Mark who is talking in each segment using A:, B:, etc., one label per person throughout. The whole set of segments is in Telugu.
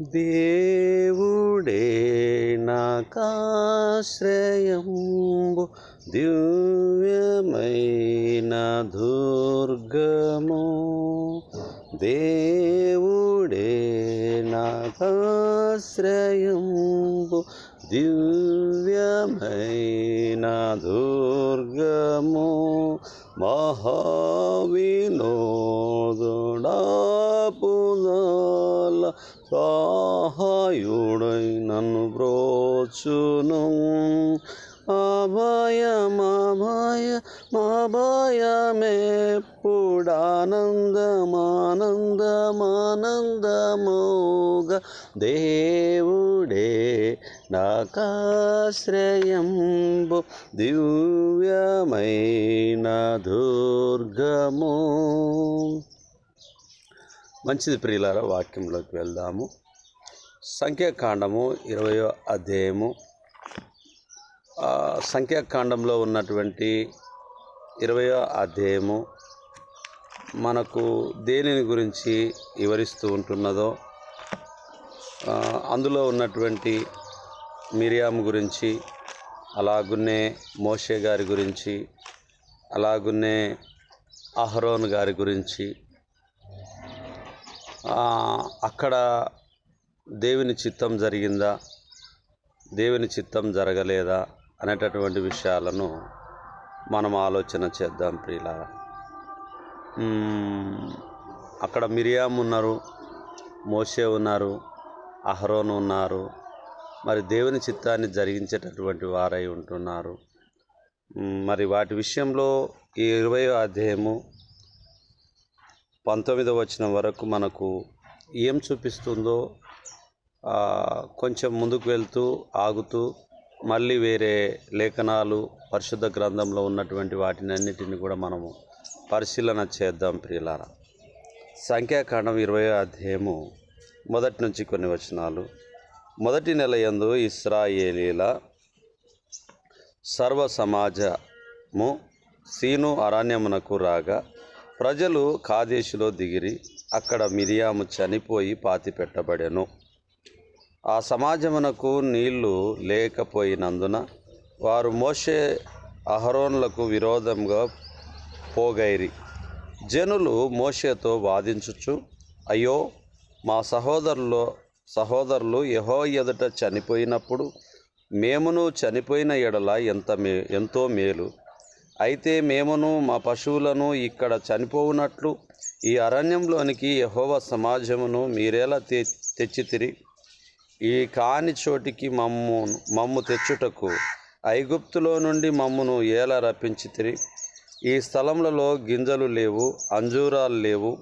A: దేవుడే నాకాశ్రయంబు దివ్యమైన దుర్గము. దేవుడే నాకాశ్రయంబు దివ్యమైన దుర్గము. మహావినోదుడా పుదాల సహాయుడై నన్ను బ్రోచును. అభయ మాభయ మాభయమేపుడానందమానందమానందమోగ దేవుడే నాకాశ్రయంబు దివ్యమైన దుర్గము. మంచిది ప్రియులార వాక్యంలోకి వెళ్దాము. సంఖ్యాకాండము ఇరవయో అధ్యాయము. సంఖ్యాకాండంలో ఉన్నటువంటి ఇరవయో అధ్యాయము మనకు దేనిని గురించి వివరిస్తూ ఉంటున్నదో అందులో ఉన్నటువంటి మిరియాము గురించి అలాగున్నే మోషే గారి గురించి అలాగున్నే అహరోన్ గారి గురించి అక్కడ దేవుని చిత్తం జరిగిందా? దేవుని చిత్తం జరగలేదా? అనేటటువంటి విషయాలను మనం ఆలోచన చేద్దాం ప్రియుల అక్కడ మిరియాం ఉన్నారు మోషే ఉన్నారు అహరోన్ ఉన్నారు. మరి దేవుని చిత్తాన్ని జరిగించేటటువంటి వారై ఉంటున్నారు. మరి వాటి విషయంలో ఈ ఇరవై అధ్యాయము పంతొమ్మిదవ వచనం వరకు మనకు ఏం చూపిస్తుందో కొంచెం ముందుకు వెళ్తూ ఆగుతూ మళ్ళీ వేరే లేఖనాలు పరిశుద్ధ గ్రంథంలో ఉన్నటువంటి వాటిని అన్నిటిని కూడా మనము పరిశీలన చేద్దాం ప్రియులారా. సంఖ్యాకాండం ఇరవై అధ్యాయము మొదటి నుంచి కొన్ని వచనాలు. మొదటి నెల యందు ఇస్రాయేలీల సర్వ సమాజము సీను అరణ్యమునకు రాగా ప్రజలు కాదేశులో దిగిరి అక్కడ మిరియాము చనిపోయి పాతి పెట్టబడెను. ఆ సమాజమునకు నీళ్ళు లేకపోయినందున వారు మోషే అహరోన్లకు విరోధంగా పోగైరి. జనులు మోషేతో వాదించుచు అయ్యో మా సహోదరులు సహోదరులు యహో ఎదుట చనిపోయినప్పుడు మేమును చనిపోయిన ఎడల ఎంత మే ఎంతో మేలు. అయితే మేమును మా పశువులను ఇక్కడ చనిపోవునట్లు ఈ అరణ్యంలోనికి యహోవ సమాజమును మీరేలా తె తెచ్చితిరి? ఈ కాని చోటికి మమ్ము మమ్ము తెచ్చుటకు ఐగుప్తులో నుండి మమ్మును ఎలా రప్పించితిరి? ఈ స్థలములలో గింజలు లేవు అంజూరాలు లేవు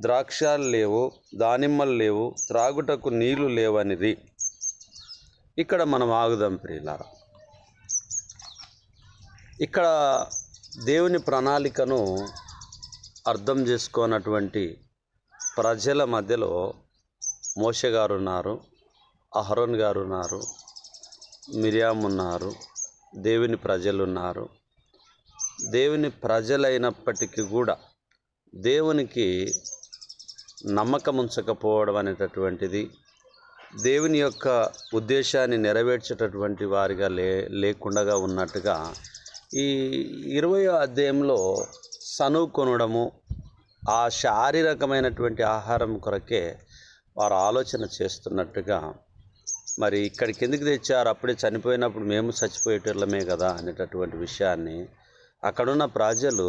A: ద్రాక్షాలు లేవు దానిమ్మలు లేవు త్రాగుటకు నీళ్ళు లేవనిది ఇక్కడ మనం ఆగుదాం ప్రియులారా. ఇక్కడ దేవుని ప్రణాళికను అర్థం చేసుకోనటువంటి ప్రజల మధ్యలో మోష గారు ఉన్నారు అహరోన్ గారు ఉన్నారు మిర్యామ్ ఉన్నారు దేవుని ప్రజలు ఉన్నారు. దేవుని ప్రజలైనప్పటికీ కూడా దేవునికి నమ్మకం ఉంచకపోవడం అనేటటువంటిది దేవుని యొక్క ఉద్దేశాన్ని నెరవేర్చేటటువంటి వారిగా లే లేకుండా ఉన్నట్టుగా ఈ ఇరవయో అధ్యాయంలో సనువు కొనడము ఆ శారీరకమైనటువంటి ఆహారం కొరకే వారు ఆలోచన చేస్తున్నట్టుగా మరి ఇక్కడికి ఎందుకు తెచ్చారు? అప్పుడే చనిపోయినప్పుడు మేము చచ్చిపోయేటోళ్ళమే కదా అనేటటువంటి విషయాన్ని అక్కడున్న ప్రజలు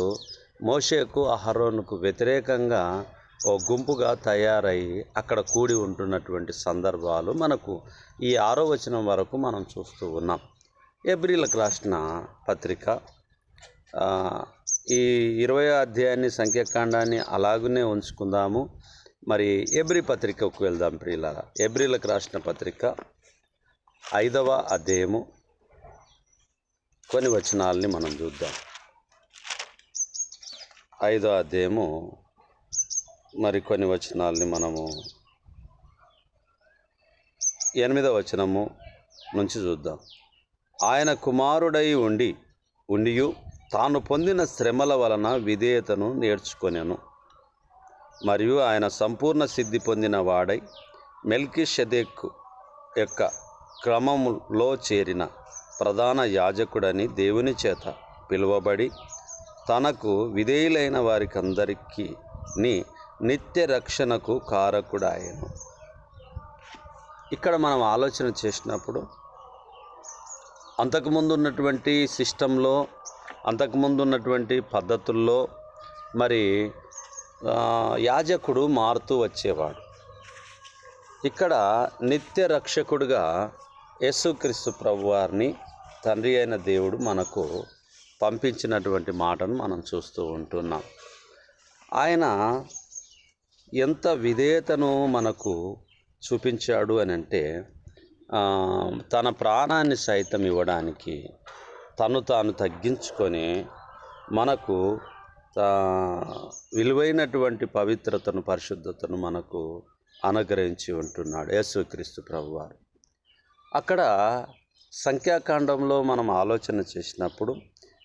A: మోషేకు అహరోన్కు వ్యతిరేకంగా ఓ గుంపుగా తయారై అక్కడ కూడి ఉంటున్నటువంటి సందర్భాలు మనకు ఈ ఆరో వచనం వరకు మనం చూస్తూ ఉన్నాం. ఏప్రిల్కి రాసిన పత్రిక. ఈ ఇరవై అధ్యాయాన్ని సంఖ్యాకాండాన్ని అలాగనే ఉంచుకుందాము. మరి ఎబ్రి పత్రికకు వెళ్దాం ప్రియులారా. ఎబ్రిలకు రాసిన పత్రిక ఐదవ అధ్యాయము. కొన్ని వచనాలని మనం చూద్దాం. ఐదో అధ్యాయము. మరి కొన్ని వచనాలని మనము ఎనిమిదవ వచనము నుంచి చూద్దాం. ఆయన కుమారుడై ఉండి ఉండియు తాను పొందిన శ్రమల వలన విధేయతను నేర్చుకొనెను. మరియు ఆయన సంపూర్ణ సిద్ధి పొందిన వాడై మెల్కి షదేక్ యొక్క క్రమములో చేరిన ప్రధాన యాజకుడని దేవుని చేత పిలువబడి తనకు విధేయులైన వారికందరికీ నిత్య రక్షణకు కారకుడాయను. ఇక్కడ మనం ఆలోచన చేసినప్పుడు అంతకుముందు ఉన్నటువంటి సిస్టంలో అంతకుముందు ఉన్నటువంటి పద్ధతుల్లో మరి యాజకుడు మారుతూ వచ్చేవాడు. ఇక్కడ నిత్య రక్షకుడుగా యేసుక్రీస్తు ప్రభు వారిని తండ్రి అయిన దేవుడు మనకు పంపించినటువంటి మాటను మనం చూస్తూ ఉంటున్నాం. ఆయన ఎంత విధేయతను మనకు చూపించాడు అని అంటే తన ప్రాణాన్ని సైతం ఇవ్వడానికి తను తాను తగ్గించుకొని మనకు విలువైనటువంటి పవిత్రతను పరిశుద్ధతను మనకు అనుగ్రహించి ఉంటున్నాడు యేసుక్రీస్తు ప్రభువారు. అక్కడ సంఖ్యాకాండంలో మనం ఆలోచన చేసినప్పుడు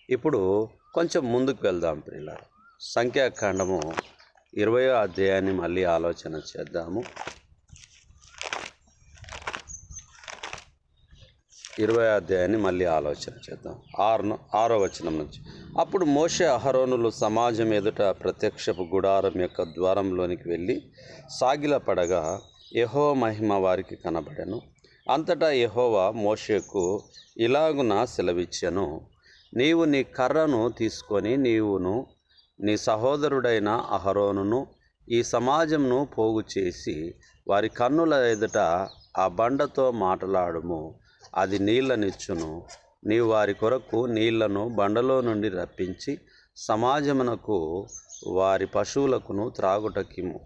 A: ఇప్పుడు కొంచెం ముందుకు వెళ్దాం పిల్లలు సంఖ్యాకాండము ఇరవయో అధ్యాయాన్ని మళ్ళీ ఆలోచన చేద్దాము. ఇరవై అధ్యాయాన్ని మళ్ళీ ఆలోచన చేద్దాం. ఆరు ఆరో వచనం నుంచి. అప్పుడు మోషే అహరోనులు సమాజం ఎదుట ప్రత్యక్షపు గుడారం యొక్క ద్వారంలోనికి వెళ్ళి సాగిలపడగా యహో మహిమ వారికి కనబడెను. అంతటా యహోవా మోషేకు ఇలాగున సెలవిచ్చెను. నీవు నీ కర్రను తీసుకొని నీవును నీ సహోదరుడైన అహరోనును ఈ సమాజంను పోగు చేసి వారి కన్నుల ఎదుట ఆ బండతో మాట్లాడుము. అది నీళ్ళనిచ్చును నీ వారి కొరకు నీళ్ళను బండలో నుండి రప్పించి సమాజమునకు వారి పశువులకును త్రాగుటకిము.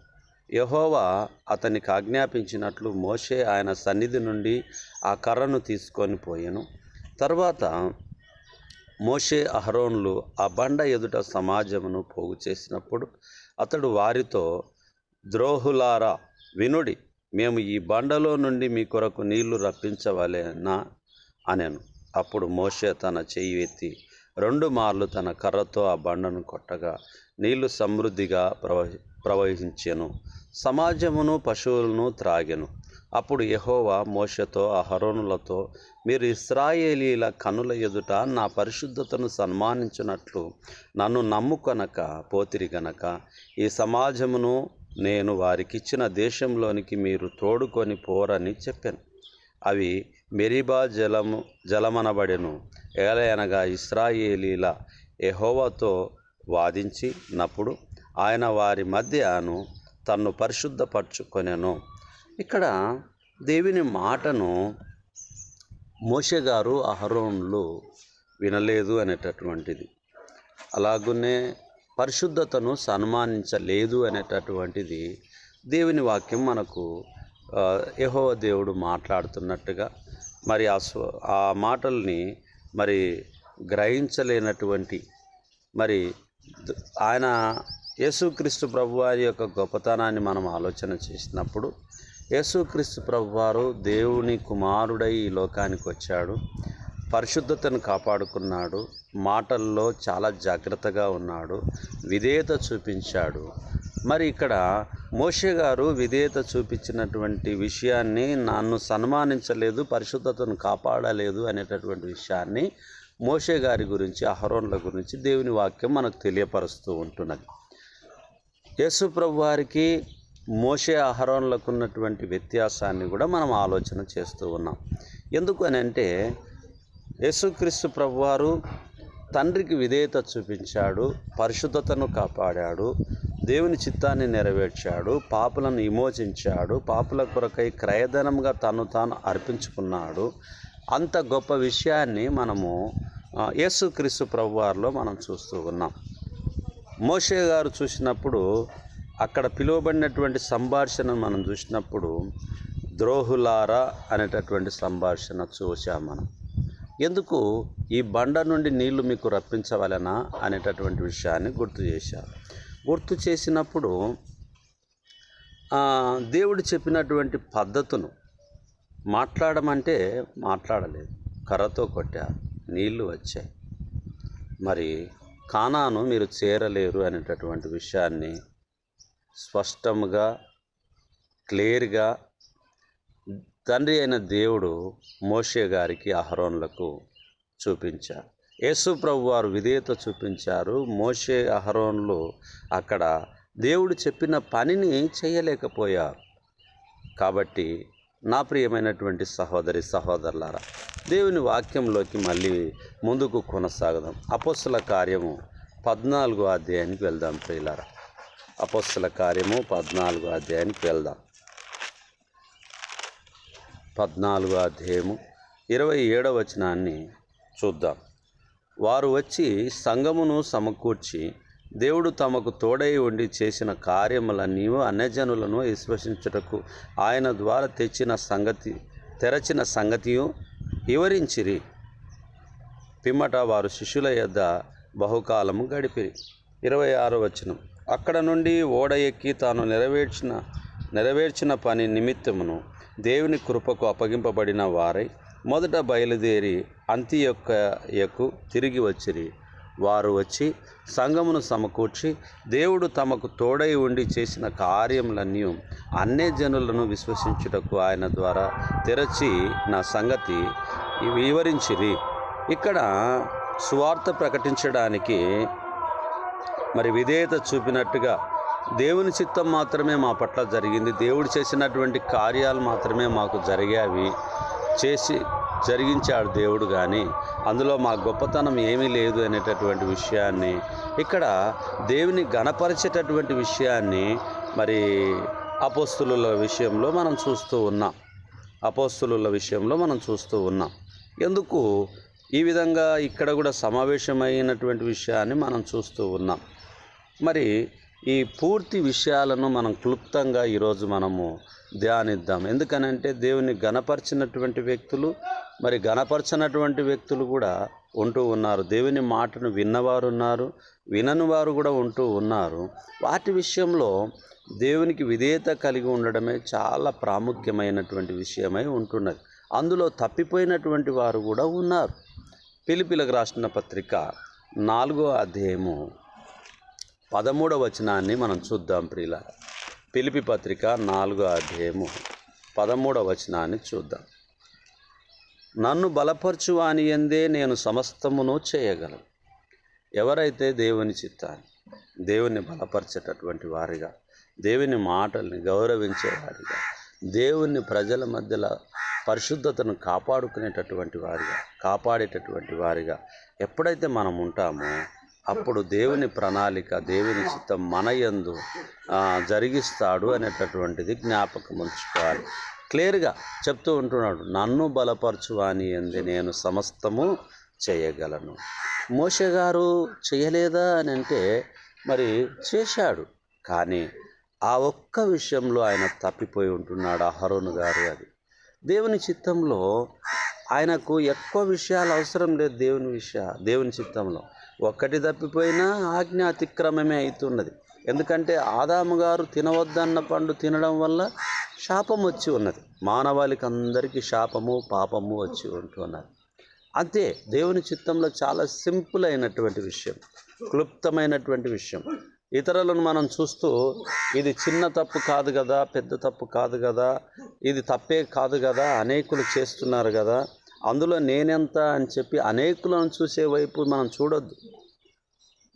A: యహోవా అతనికి ఆజ్ఞాపించినట్లు మోషే ఆయన సన్నిధి నుండి ఆ కర్రను తీసుకొని పోయెను. తర్వాత మోషే అహరోన్లు ఆ బండ ఎదుట సమాజమును పోగు చేసినప్పుడు అతడు వారితో ద్రోహులారా వినుడి మేము ఈ బండలో నుండి మీ కొరకు నీళ్ళు రప్పించవలేనా అనెను. అప్పుడు మోషే తన చెయ్యి ఎత్తి రెండు మార్లు తన కర్రతో ఆ బండను కొట్టగా నీళ్ళు సమృద్ధిగా ప్రవహి ప్రవహించెను. సమాజమును పశువులను త్రాగెను. అప్పుడు యహోవా మోషతో అహరోనులతో మీరు ఇస్రాయేలీల కనుల ఎదుట నా పరిశుద్ధతను సన్మానించినట్లు నన్ను నమ్ముకొనక పోతిరి గనక ఈ సమాజమును నేను వారికిచ్చిన దేశంలోనికి మీరు తోడుకొని పోరని చెప్పాను. అవి మెరిబా జలము జలమనబడెను. ఏలయనగా ఇస్రాయేలీల ఎహోవాతో వాదించి నప్పుడు ఆయన వారి మధ్యను తన్ను పరిశుద్ధపరచుకొనెను. ఇక్కడ దేవుని మాటను మోషే గారు అహరోన్లు వినలేదు అనేటటువంటిది. అలాగునే పరిశుద్ధతను సన్మానించలేదు అనేటటువంటిది దేవుని వాక్యం మనకు యహో దేవుడు మాట్లాడుతున్నట్టుగా. మరి ఆ స్వ ఆ మాటల్ని మరి గ్రహించలేనటువంటి మరి ఆయన యేసుక్రీస్తు ప్రభువారి యొక్క గొప్పతనాన్ని మనం ఆలోచన చేసినప్పుడు యేసుక్రీస్తు ప్రభువారు దేవుని కుమారుడై ఈ లోకానికి వచ్చాడు పరిశుద్ధతను కాపాడుకున్నాడు మాటల్లో చాలా జాగ్రత్తగా ఉన్నాడు విధేయత చూపించాడు. మరి ఇక్కడ మోషే గారు విధేయత చూపించినటువంటి విషయాన్ని నన్ను సన్మానించలేదు పరిశుద్ధతను కాపాడలేదు అనేటటువంటి విషయాన్ని మోషే గారి గురించి అహరోన్ల గురించి దేవుని వాక్యం మనకు తెలియపరుస్తూ ఉంటున్నది. యేసు ప్రభు వారికి మోషే అహరోన్లకు ఉన్నటువంటి వ్యత్యాసాన్ని కూడా మనం ఆలోచన చేస్తూ ఉన్నాం. ఎందుకు అని అంటే యేసుక్రీస్తు ప్రభువారు తండ్రికి విధేయత చూపించాడు పరిశుద్ధతను కాపాడాడు దేవుని చిత్తాన్ని నెరవేర్చాడు పాపులను విమోచించాడు పాపుల కొరకై క్రయధనంగా తను తాను అర్పించుకున్నాడు. అంత గొప్ప విషయాన్ని మనము యేసుక్రీస్తు ప్రభువారిలో మనం చూస్తూ ఉన్నాం. మోషే గారు చూసినప్పుడు అక్కడ పిలువబడినటువంటి సంభాషణను మనం చూసినప్పుడు ద్రోహులారా అనేటటువంటి సంభాషణ చూసాం మనం. ఎందుకు ఈ బండ నుండి నీళ్ళు మీకు రప్పించవలనా అనేటటువంటి విషయాన్ని గుర్తు చేశారు. గుర్తు చేసినప్పుడు దేవుడు చెప్పినటువంటి పద్ధతును మాట్లాడమంటే మాట్లాడలేదు. కర్రతో కొట్టారు నీళ్ళు వచ్చాయి. మరి కానాను మీరు చేరలేరు అనేటటువంటి విషయాన్ని స్పష్టంగా క్లియర్గా తండ్రి అయిన దేవుడు మోషే గారికి అహరోన్లకు చూపించారు. యేసు ప్రభు వారు విధేయత చూపించారు. మోషే అహరోన్లు అక్కడ దేవుడు చెప్పిన పనిని చేయలేకపోయారు. కాబట్టి నా ప్రియమైనటువంటి సహోదరి సహోదరులారా దేవుని వాక్యంలోకి మళ్ళీ ముందుకు కొనసాగదాం. అపోస్తుల కార్యము పద్నాలుగో అధ్యాయానికి వెళ్దాం ప్రియులారా. అపోస్తుల కార్యము పద్నాలుగో అధ్యాయానికి వెళ్దాం. పద్నాలుగు అధ్యాయము ఇరవై ఏడవ వచనాన్ని చూద్దాం. వారు వచ్చి సంఘమును సమకూర్చి దేవుడు తమకు తోడై ఉండి చేసిన కార్యములన్నీ అన్యజనులను విశ్వసించుటకు ఆయన ద్వారా తెచ్చిన సంగతి తెరచిన సంగతియు వివరించిరి. పిమ్మట వారు శిష్యుల యొద్ద బహుకాలము గడిపిరి. ఇరవై ఆరో వచనం. అక్కడ నుండి ఓడ ఎక్కి తాను నెరవేర్చిన నెరవేర్చిన పని నిమిత్తమును దేవుని కృపకు అప్పగింపబడిన వారై మొదట బయలుదేరి అంత్యొక్కయకు తిరిగి వచ్చిరి. వారు వచ్చి సంఘమును సమకూర్చి దేవుడు తమకు తోడై ఉండి చేసిన కార్యములన్నీ అన్నే జనులను విశ్వసించుటకు ఆయన ద్వారా తెరచి నా సంగతి వివరించిరి. ఇక్కడ సువార్త ప్రకటించడానికి మరి విధేయత చూపినట్టుగా దేవుని చిత్తం మాత్రమే మా పట్ల జరిగింది. దేవుడు చేసినటువంటి కార్యాలు మాత్రమే మాకు జరిగావి చేసి జరిగించాడు దేవుడు కానీ అందులో మా గొప్పతనం ఏమీ లేదు అనేటటువంటి విషయాన్ని ఇక్కడ దేవుని గణపరిచేటటువంటి విషయాన్ని మరి అపోస్తుల విషయంలో మనం చూస్తూ ఉన్నాం. అపోస్తుల విషయంలో మనం చూస్తూ ఉన్నాం. ఎందుకు? ఈ విధంగా ఇక్కడ కూడా సమావేశమైనటువంటి విషయాన్ని మనం చూస్తూ ఉన్నాం. మరి ఈ పూర్తి విషయాలను మనం క్లుప్తంగా ఈరోజు మనము ధ్యానిద్దాం. ఎందుకనంటే దేవుని గణపరిచినటువంటి వ్యక్తులు మరి గణపరచినటువంటి వ్యక్తులు కూడా ఉంటూ ఉన్నారు. దేవుని మాటను విన్నవారు ఉన్నారు వినని వారు కూడా ఉంటూ ఉన్నారు. వాటి విషయంలో దేవునికి విధేయత కలిగి ఉండడమే చాలా ప్రాముఖ్యమైనటువంటి విషయమై ఉంటున్నది. అందులో తప్పిపోయినటువంటి వారు కూడా ఉన్నారు. పిలిపిలకు రాసిన పత్రిక నాలుగో అధ్యాయము పదమూడవ వచనాన్ని మనం చూద్దాం ప్రియుల. పిలిపి పత్రిక నాలుగో అధ్యాయము పదమూడవ వచనాన్ని చూద్దాం. నన్ను బలపరచువాని అని ఎందే నేను సమస్తమును చేయగలను. ఎవరైతే దేవుని చిత్తాన్ని దేవుని బలపరిచేటటువంటి వారిగా దేవుని మాటల్ని గౌరవించేవారిగా దేవుని ప్రజల మధ్యలో పరిశుద్ధతను కాపాడుకునేటటువంటి వారిగా కాపాడేటటువంటి వారిగా ఎప్పుడైతే మనం ఉంటామో అప్పుడు దేవుని ప్రణాళిక దేవుని చిత్తం మన యందు జరిగిస్తాడు అనేటటువంటిది జ్ఞాపకం ఉంచుకోవాలి క్లియర్గా చెప్తూ ఉంటున్నాడు నన్ను బలపరచువాని అని ఎందు నేను సమస్తము చేయగలను. మోషే గారు చేయలేదా అని అంటే మరి చేశాడు. కానీ ఆ ఒక్క విషయంలో ఆయన తప్పిపోయి ఉంటున్నాడు అహరోను గారు అది. దేవుని చిత్తంలో ఆయనకు ఎక్కువ విషయాలు అవసరం లేదు దేవుని విషయ దేవుని చిత్తంలో. ఒక్కటి తప్పిపోయినా ఆజ్ఞ అతిక్రమమే అవుతున్నది. ఎందుకంటే ఆదాము గారు తినవద్దన్న పండు తినడం వల్ల శాపం వచ్చి ఉన్నది. మానవాళికి అందరికీ శాపము పాపము వచ్చి ఉంటున్నది అంతే దేవుని చిత్తంలో చాలా సింపుల్ అయినటువంటి విషయం క్లుప్తమైనటువంటి విషయం. ఇతరులను మనం చూస్తూ ఇది చిన్న తప్పు కాదు కదా పెద్ద తప్పు కాదు కదా ఇది తప్పే కాదు కదా అనేకులు చేస్తున్నారు కదా అందులో నేనెంత అని చెప్పి అనేకులను చూసే వైపు మనం చూడొద్దు.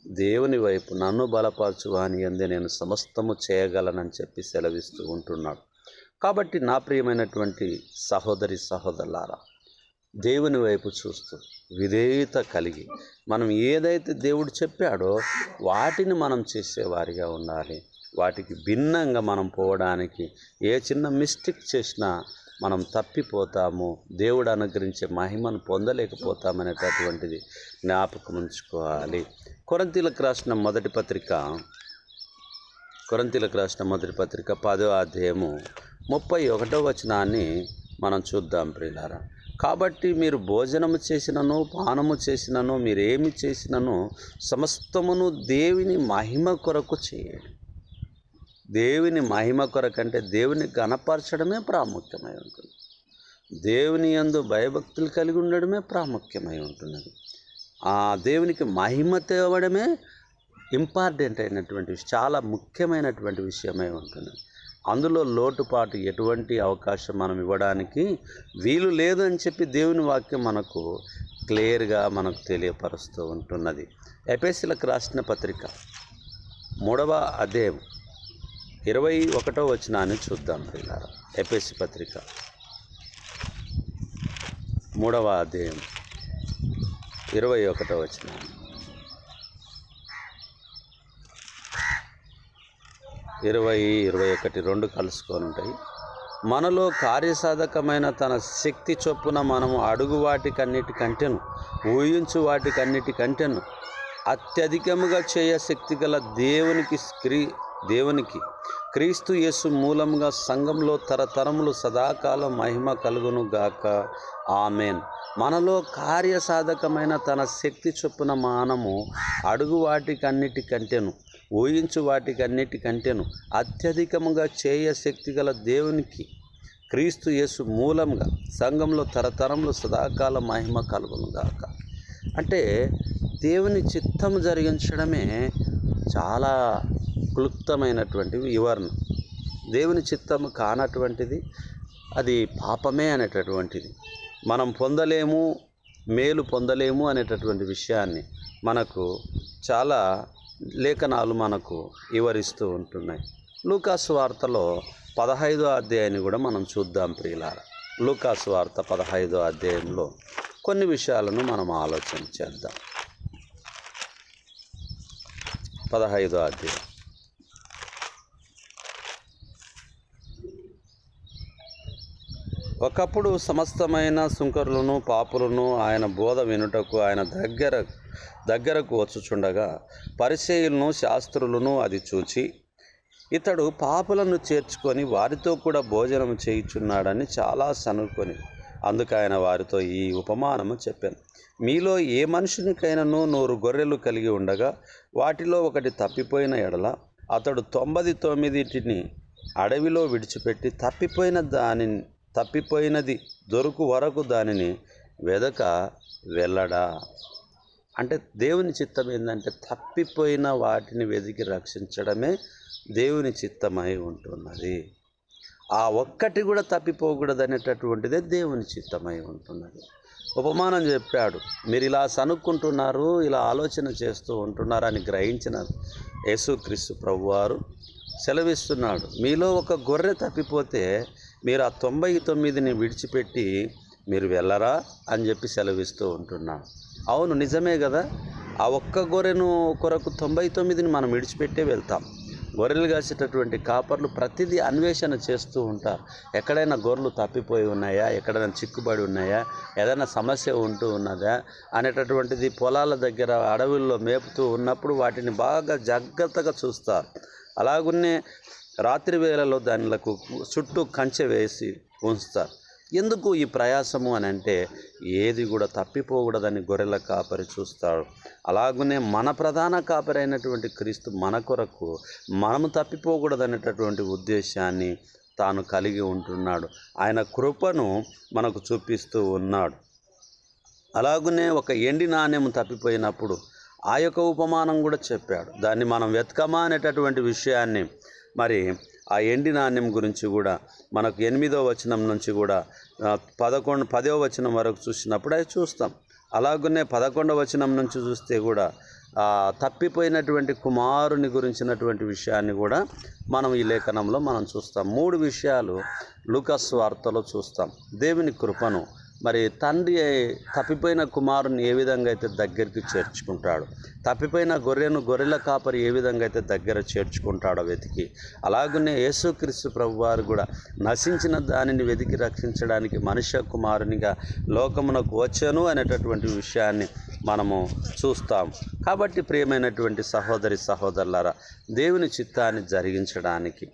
A: దేవుని వైపు నన్ను బలపరచు అని అందే నేను సమస్తము చేయగలనని చెప్పి సెలవిస్తూ ఉంటున్నాడు. కాబట్టి నా ప్రియమైనటువంటి సహోదరి సహోదరులారా దేవుని వైపు చూస్తూ విధేయత కలిగి మనం ఏదైతే దేవుడు చెప్పాడో వాటిని మనం చేసేవారిగా ఉండాలి. వాటికి భిన్నంగా మనం పోవడానికి ఏ చిన్న మిస్టేక్ చేసినా మనం తప్పిపోతాము. దేవుడు అనుగ్రహించే మహిమను పొందలేకపోతామనేటటువంటిది జ్ఞాపకం ఉంచుకోవాలి. కొరంతీలకు రాసిన మొదటి పత్రిక కొరంతీలకు రాసిన మొదటి పత్రిక పదో అధ్యాయము ముప్పై ఒకటో వచనాన్ని మనం చూద్దాం ప్రియులారా. కాబట్టి మీరు భోజనము చేసినను పానము చేసినను మీరేమి చేసినను సమస్తమును దేవిని మహిమ కొరకు చేయండి. దేవుని మహిమ కొరకంటే దేవుని గణపరచడమే ప్రాముఖ్యమై ఉంటుంది. దేవుని యందు భయభక్తులు కలిగి ఉండడమే ప్రాముఖ్యమై ఉంటున్నది. ఆ దేవునికి మహిమ తేవడమే ఇంపార్టెంట్ అయినటువంటి చాలా ముఖ్యమైనటువంటి విషయమై ఉంటుంది. అందులో లోటుపాటు ఎటువంటి అవకాశం మనం ఇవ్వడానికి వీలు లేదు అని చెప్పి దేవుని వాక్యం మనకు క్లియర్గా మనకు తెలియపరుస్తూ ఉంటున్నది. ఎపిఎస్సీలకు రాసిన పత్రిక మూడవ అధ్యాయం ఇరవై ఒకటో వచనాన్ని చూద్దాం పిల్లారా ఎపిఎస్సి పత్రిక మూడవ అధ్యాయం ఇరవై ఒకటో వచనం. ఇరవై ఇరవై ఒకటి రెండు కలుసుకొని ఉంటాయి. మనలో కార్యసాధకమైన తన శక్తి చొప్పున మనము అడుగు వాటికన్నిటికంటేను ఊహించు వాటికన్నిటికంటేను అత్యధికముగా చేయ శక్తి గల దేవునికి క్రీ దేవునికి. క్రీస్తు యేసు మూలంగా సంఘంలో తరతరములు సదాకాలం మహిమ కలుగును గాక. ఆమెన్. మనలో కార్యసాధకమైన తన శక్తి చొప్పున మానము అడుగు వాటికన్నిటికంటేను ఊహించు వాటికన్నిటికంటేను అత్యధికముగా చేయ శక్తి గల దేవునికి క్రీస్తు యేసు మూలంగా సంఘంలో తరతరములు సదాకాల మహిమ కలుగును గాక. అంటే దేవుని చిత్తం జరిగించడమే చాలా క్లుప్తమైనటువంటి వివరణ. దేవుని చిత్తము కానటువంటిది అది పాపమే అనేటటువంటిది. మనం పొందలేము మేలు పొందలేము అనేటటువంటి విషయాన్ని మనకు చాలా లేఖనాలు మనకు వివరిస్తూ ఉంటున్నాయి. లూకాసు వార్తలో పదహైదో అధ్యాయాన్ని కూడా మనం చూద్దాం ప్రియులార. లూకాసు వార్త పదహైదో అధ్యాయంలో కొన్ని విషయాలను మనం ఆలోచన చేద్దాం. పదహైదో అధ్యాయం. ఒకప్పుడు సమస్తమైన సుంకరులను పాపులను ఆయన బోధ వినుటకు ఆయన దగ్గర దగ్గరకు వచ్చుచుండగా పరిచయులను శాస్త్రులను అది చూచి ఇతడు పాపులను చేర్చుకొని వారితో కూడా భోజనం చేయుచున్నాడని చాలా సనుకొని అందుకు ఆయన వారితో ఈ ఉపమానము చెప్పాను. మీలో ఏ మనుషునికైనాను నూరు గొర్రెలు కలిగి ఉండగా వాటిలో ఒకటి తప్పిపోయిన ఎడల అతడు తొంభై తొమ్మిదిటిని అడవిలో విడిచిపెట్టి తప్పిపోయిన దానిని తప్పిపోయినది దొరుకు వరకు దానిని వెదక వెళ్ళడా? అంటే దేవుని చిత్తం ఏంటంటే తప్పిపోయిన వాటిని వెతికి రక్షించడమే దేవుని చిత్తమై ఉంటున్నది. ఆ ఒక్కటి కూడా తప్పిపోకూడదు అనేటటువంటిదే దేవుని చిత్తమై ఉంటున్నది. ఉపమానం చెప్పాడు మీరు ఇలా సనుక్కుంటున్నారు ఇలా ఆలోచన చేస్తూ ఉంటున్నారు అని గ్రహించిన యేసుక్రీస్తు ప్రభువారు సెలవిస్తున్నాడు మీలో ఒక గొర్రె తప్పిపోతే మీరు ఆ తొంభై తొమ్మిదిని విడిచిపెట్టి మీరు వెళ్ళరా అని చెప్పి సెలవిస్తూ ఉంటున్నాడు అవును నిజమే కదా? ఆ ఒక్క గొర్రెను కొరకు తొంభై తొమ్మిదిని మనం విడిచిపెట్టే వెళ్తాం. గొర్రెలు కాసేటటువంటి కాపర్లు ప్రతిదీ అన్వేషణ చేస్తూ ఉంటారు. ఎక్కడైనా గొర్రెలు తప్పిపోయి ఉన్నాయా? ఎక్కడైనా చిక్కుబడి ఉన్నాయా? ఏదైనా సమస్య ఉంటూ ఉన్నదా? అనేటటువంటిది పొలాల దగ్గర అడవుల్లో మేపుతూ ఉన్నప్పుడు వాటిని బాగా జాగ్రత్తగా చూస్తారు. అలాగున్నే రాత్రి వేళలో దానిలకు చుట్టూ కంచె వేసి ఉంచుతారు. ఎందుకు ఈ ప్రయాసము అని అంటే ఏది కూడా తప్పిపోకూడదని గొర్రెల కాపరి చూస్తాడు. అలాగనే మన ప్రధాన కాపరి అయినటువంటి క్రీస్తు మన కొరకు మనము తప్పిపోకూడదనేటటువంటి ఉద్దేశాన్ని తాను కలిగి ఉంటున్నాడు. ఆయన కృపను మనకు చూపిస్తూ ఉన్నాడు. అలాగనే ఒక ఎండి నాణ్యం తప్పిపోయినప్పుడు ఆ యొక్క ఉపమానం కూడా చెప్పాడు. దాన్ని మనం వెతకమా అనేటటువంటి విషయాన్ని మరి ఆ ఎండి నాణ్యం గురించి కూడా మనకు ఎనిమిదో వచనం నుంచి కూడా పదకొండు పదో వచనం వరకు చూసినప్పుడు అది చూస్తాం. అలాగనే పదకొండవ వచనం నుంచి చూస్తే కూడా తప్పిపోయినటువంటి కుమారుని గురించినటువంటి విషయాన్ని కూడా మనం ఈ లేఖనంలో మనం చూస్తాం. మూడు విషయాలు లుకస్ వార్తలో చూస్తాం. దేవుని కృపను మరి తండ్రి తప్పిపోయిన కుమారుని ఏ విధంగా అయితే దగ్గరికి చేర్చుకుంటాడు తప్పిపోయిన గొర్రెను గొర్రెల కాపరి ఏ విధంగా అయితే దగ్గర చేర్చుకుంటాడో వెతికి అలాగనే యేసుక్రీస్తు ప్రభు వారు కూడా నశించిన దానిని వెతికి రక్షించడానికి మనుష్య కుమారునిగా లోకమునకు వచ్చాను అనేటటువంటి విషయాన్ని మనము చూస్తాం. కాబట్టి ప్రియమైనటువంటి సహోదరి సహోదరులారా దేవుని చిత్తాన్ని జరిగించడానికి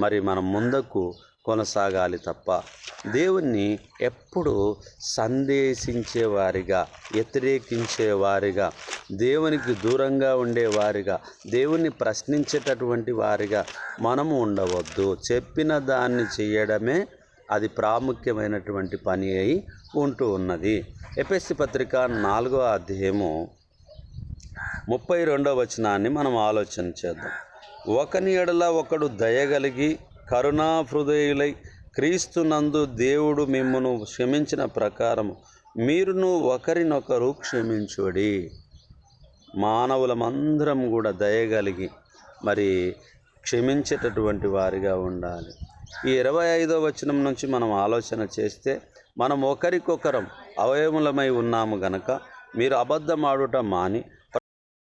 A: మరి మనం ముందుకు కొనసాగాలి తప్ప దేవుణ్ణి ఎప్పుడు సందేశించేవారిగా వ్యతిరేకించేవారిగా దేవునికి దూరంగా ఉండేవారిగా దేవుణ్ణి ప్రశ్నించేటటువంటి వారిగా మనము ఉండవద్దు. చెప్పిన దాన్ని చేయడమే అది ప్రాముఖ్యమైనటువంటి పని అయి ఉంటూ ఉన్నది. ఎపిఎస్సి పత్రిక నాలుగో అధ్యాయము ముప్పై రెండవ వచనాన్ని మనం ఆలోచన చేద్దాం. ఒకని ఎడల ఒకడు దయగలిగి కరుణా హృదయులై క్రీస్తునందు దేవుడు మిమ్మను క్షమించిన ప్రకారము మీరును ఒకరినొకరు క్షమించుడి. మానవులమందరం కూడా దయగలిగి మరి క్షమించేటటువంటి వారిగా ఉండాలి. ఈ ఇరవై ఐదో వచనం నుంచి మనం ఆలోచన చేస్తే మనం ఒకరికొకరం అవయములమై ఉన్నాము గనక మీరు అబద్ధమాడుట మాని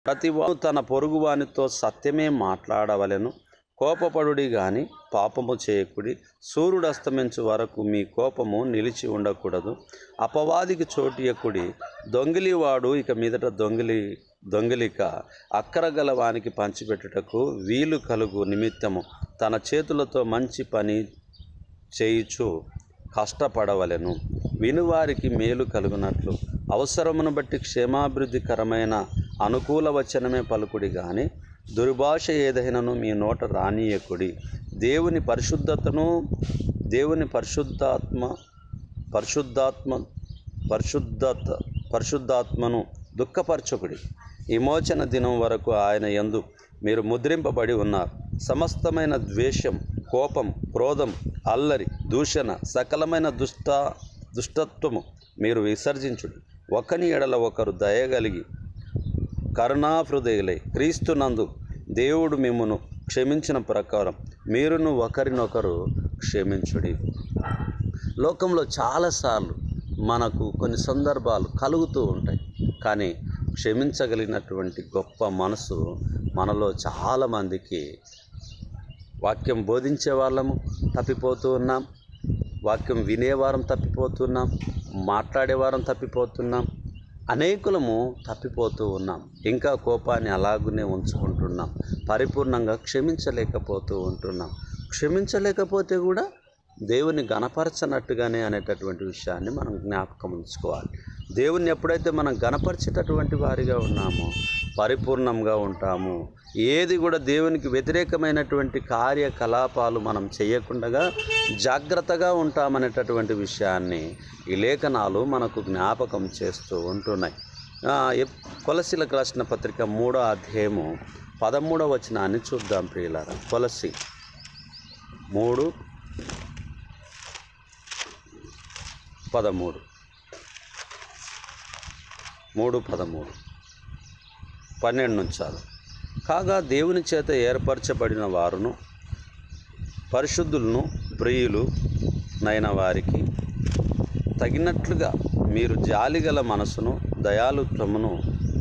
A: ప్రతి తన పొరుగువానితో సత్యమే మాట్లాడవలెను. కోపపడుడి గాని పాపము చేయకుడి. సూర్యుడు అస్తమించు వరకు మీ కోపము నిలిచి ఉండకూడదు. అపవాదికి చోటియకుడి దొంగిలివాడు ఇక మీదట దొంగిలి దొంగిలిక అక్కరగల వానికి పంచిపెట్టుటకు వీలు కలుగు నిమిత్తము. తన చేతులతో మంచి పని చేయుచు కష్టపడవలెను. వినువారికి మేలు కలుగునట్లు. అవసరమును బట్టి క్షేమాభివృద్ధికరమైన అనుకూల వచనమే పలుకుడి కానీ దుర్భాష ఏదైనాను మీ నోట రానియకుడి. దేవుని పరిశుద్ధతను దేవుని పరిశుద్ధాత్మ పరిశుద్ధాత్మ పరిశుద్ధత పరిశుద్ధాత్మను దుఃఖపరచకుడి. విమోచన దినం వరకు ఆయన యందు మీరు ముద్రింపబడి ఉన్నారు. సమస్తమైన ద్వేషం కోపం క్రోధం అల్లరి దూషణ సకలమైన దుష్ట దుష్టత్వము మీరు విసర్జించుడు. ఒకని ఎడల ఒకరు దయగలిగి కరుణాహృదయులై క్రీస్తునందు దేవుడు మిమ్మను క్షమించిన ప్రకారం మీరును ఒకరినొకరు క్షమించుడి. లోకంలో చాలాసార్లు మనకు కొన్ని సందర్భాలు కలుగుతూ ఉంటాయి. కానీ క్షమించగలిగినటువంటి గొప్ప మనసు మనలో చాలామందికి వాక్యం బోధించే వాళ్ళము తప్పిపోతూ ఉన్నాం. వాక్యం వినేవారం తప్పిపోతున్నాం మాట్లాడేవారం తప్పిపోతున్నాం అనేకులము తప్పిపోతూ ఉన్నాం. ఇంకా కోపాన్ని అలాగునే ఉంచుకుంటున్నాం. పరిపూర్ణంగా క్షమించలేకపోతూ ఉంటున్నాం. క్షమించలేకపోతే కూడా దేవుని గణపరచనట్టుగానే అనేటటువంటి విషయాన్ని మనం జ్ఞాపకం ఉంచుకోవాలి. దేవుణ్ణి ఎప్పుడైతే మనం గణపరిచేటటువంటి వారిగా ఉన్నామో పరిపూర్ణంగా ఉంటాము ఏది కూడా దేవునికి వ్యతిరేకమైనటువంటి కార్యకలాపాలు మనం చేయకుండా జాగ్రత్తగా ఉంటామనేటటువంటి విషయాన్ని ఈ లేఖనాలు మనకు జ్ఞాపకం చేస్తూ ఉంటున్నాయి. ఆ, కొలసీలకు రాసిన పత్రిక మూడో అధ్యాయము పదమూడవ వచనాన్ని చూద్దాం ప్రియులారా. కొలసి మూడు పదమూడు. మూడు పదమూడు. పన్నెండు నుంచాలు కాగా దేవుని చేత ఏర్పరచబడిన వారును పరిశుద్ధులను ప్రియులు నైన వారికి తగినట్లుగా మీరు జాలిగల మనసును దయాలుత్వమును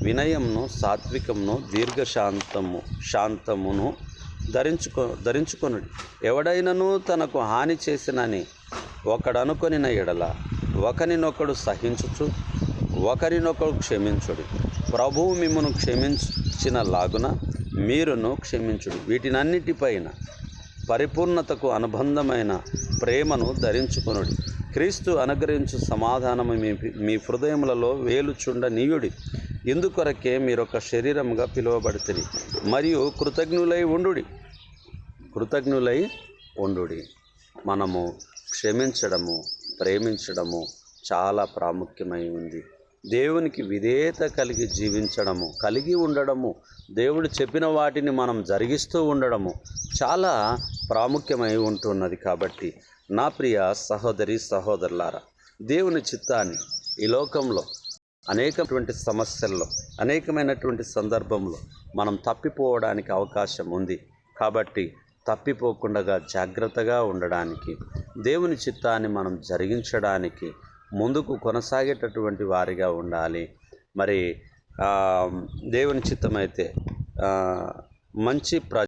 A: వినయమును సాత్వికమును దీర్ఘశాంతము శాంతమును ధరించుకో ధరించుకొనుడి. ఎవడైనను తనకు హాని చేసినని ఒకడనుకొనిన ఎడల ఒకరినొకడు సహించుచు ఒకరినొకరు క్షమించుడి. ప్రభువు మిమ్మను క్షమించిన లాగున మీరును క్షమించుడు. వీటినన్నిటిపైన పరిపూర్ణతకు అనుబంధమైన ప్రేమను ధరించుకొనుడి. క్రీస్తు అనుగ్రహించు సమాధానము మీ మీ హృదయములలో వేలుచుండ నీయుడి. ఇందుకొరకే మీరొక శరీరముగా పిలువబడుతుంది మరియు కృతజ్ఞులై ఉండుడి. కృతజ్ఞులై ఉండుడి. మనము క్షమించడము ప్రేమించడము చాలా ప్రాముఖ్యమై ఉంది. దేవునికి విధేయత కలిగి జీవించడము కలిగి ఉండడము దేవుడు చెప్పిన వాటిని మనం జరిగిస్తూ ఉండడము చాలా ప్రాముఖ్యమై ఉంటున్నది కాబట్టి నా ప్రియ సహోదరి సహోదరులారా దేవుని చిత్తాన్ని ఈ లోకంలో అనేకటువంటి సమస్యల్లో అనేకమైనటువంటి సందర్భంలో మనం తప్పిపోవడానికి అవకాశం ఉంది కాబట్టి తప్పిపోకుండా జాగ్రత్తగా ఉండడానికి దేవుని చిత్తాన్ని మనం జరిగించడానికి ముందుకు కొనసాగేటటువంటి వారిగా ఉండాలి. మరి దేవుని చిత్తమైతే మంచి ప్ర